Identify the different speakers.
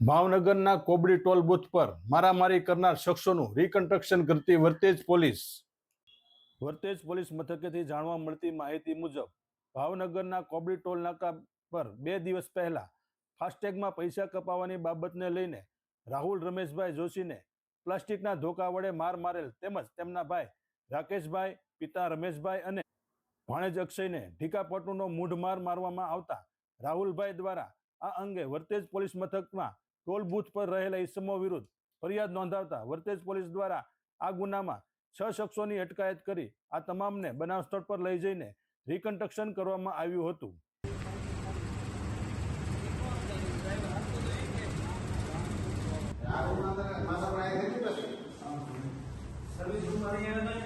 Speaker 1: ભાવનગરના Kobdi toll booth પર મારામારી કરનાર શખ્સોનું રિકન્સ્ટ્રક્શન કરતી વર્તેજ પોલીસ. વર્તેજ પોલીસ મથકેથી જાણવા મળતી માહિતી મુજબ, ભાવનગરના કોબડી ટોલ નાકા પર બે દિવસ પહેલા ફાસ્ટેગમાં પૈસા કપાવવાની બાબતને લઈને રાહુલ રમેશભાઈ જોશીને પ્લાસ્ટિકના ધોકા વડે માર મારેલ તેમજ તેમના ભાઈ રાકેશભાઈ, પિતા રમેશભાઈ અને ભાણેજ અક્ષયને ઢીકાપટુનો મૂઢ માર મારવામાં આવતા રાહુલભાઈ દ્વારા આ અંગે વર્તેજ પોલીસ મથકમાં ટોલ બુથ પર રહેલા ઇસમો વિરુદ્ધ ફરિયાદ નોંધાવતા વર્તેજ પોલીસ દ્વારા આ ગુનામાં છ શખ્સોની અટકાયત કરી આ તમામને બનાવ સ્થળ પર લઈ જઈને રિકન્સ્ટ્રક્શન કરવામાં આવ્યું હતું. સર્વિસ